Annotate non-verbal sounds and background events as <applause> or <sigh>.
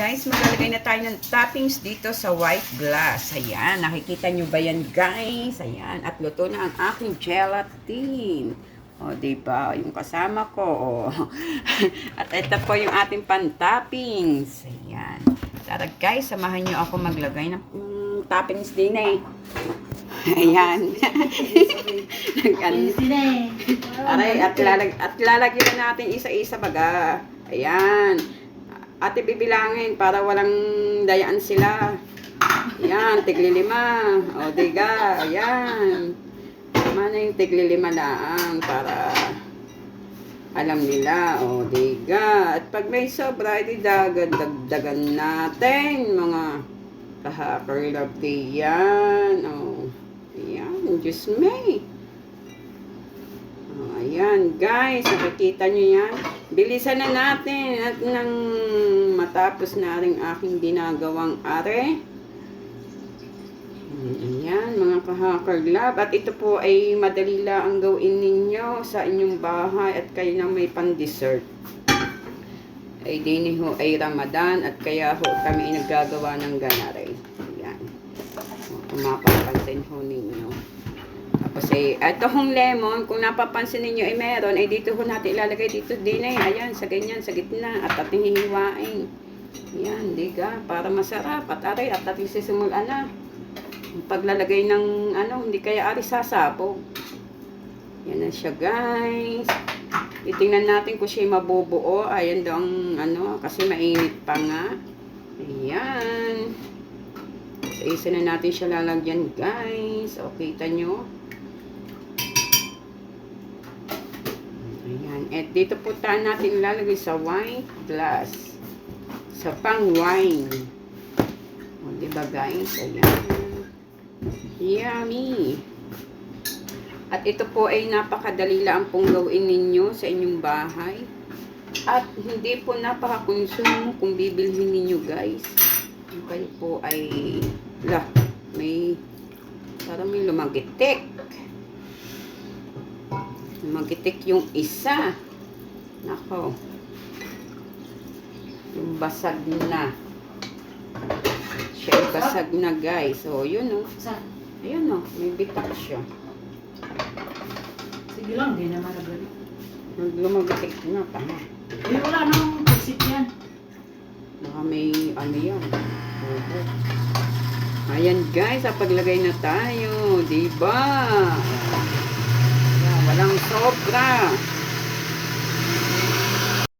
guys, maglalagay na tayo ng toppings dito sa white glass. Ayan, nakikita nyo ba yan guys? Ayan, at luto na ang aking gelatin. O, diba? Yung kasama ko. O. <laughs> at ito po yung ating pan-toppings. Ayan. Tara guys, samahan nyo ako maglagay ng mm, toppings din eh. Ayan. Sine. Aray, at, lalag, at lalagyan na natin isa-isa baga. Ayan. Ate bibilangin para walang dayaan sila. Ayan, tiglilima. O, diga. Ayan. Tama na yung tiglilima lang para alam nila. O, diga. At pag may sobra, edi dagan, dagdagan natin mga kahaper love yan. O, ayan. Diyos may. Ayan, guys. Nakikita nyo yan. Bilisan na natin at nang matapos na rin aking ginagawang are. Ayan, mga ka-hacker. At ito po ay madali lang ang gawin ninyo sa inyong bahay at kayo na may pan-dessert. Ay din ho ay Ramadan at kaya ho kami naggagawa ng ganare. Ayan. Kung ho ninyo. Tapos eh, ito hong lemon, kung napapansin ninyo ay meron, ay dito ho natin ilalagay dito din eh. Ayan, sa ganyan, sa gitna. At ating hihiwain. Ayan, diga, para masarap. At aray, at ating sisimulan na. Paglalagay ng ano, hindi kaya ari sasabog. Yan na siya guys. Titingnan natin kung siya mabubuo. Ayan daw ang ano, kasi mainit pa nga. Ayan. Sa isa na natin siya lalagyan guys. O, kita nyo. Ayan. At dito po tayo natin lalagay sa wine glass. Sa pang wine. O, diba guys? Ayan. Yummy! At ito po ay napakadali lang pong gawin ninyo sa inyong bahay. At hindi po napakakonsumo kung bibilhin ninyo guys. Kung kayo po ay, la, may, parang may lumagitik. Lumagitik yung isa. Nako. Yung basag na. Siya ay basag na guys. So, yun oh. Saan? Ayun oh, may bitak siya. Sige lang, di naman nagano. Lumagitik na, tama. Eh, wala nang visit yan. Baka may ano yan. Ayan guys, ah, paglagay na tayo. Diba? Ayan, walang sobra.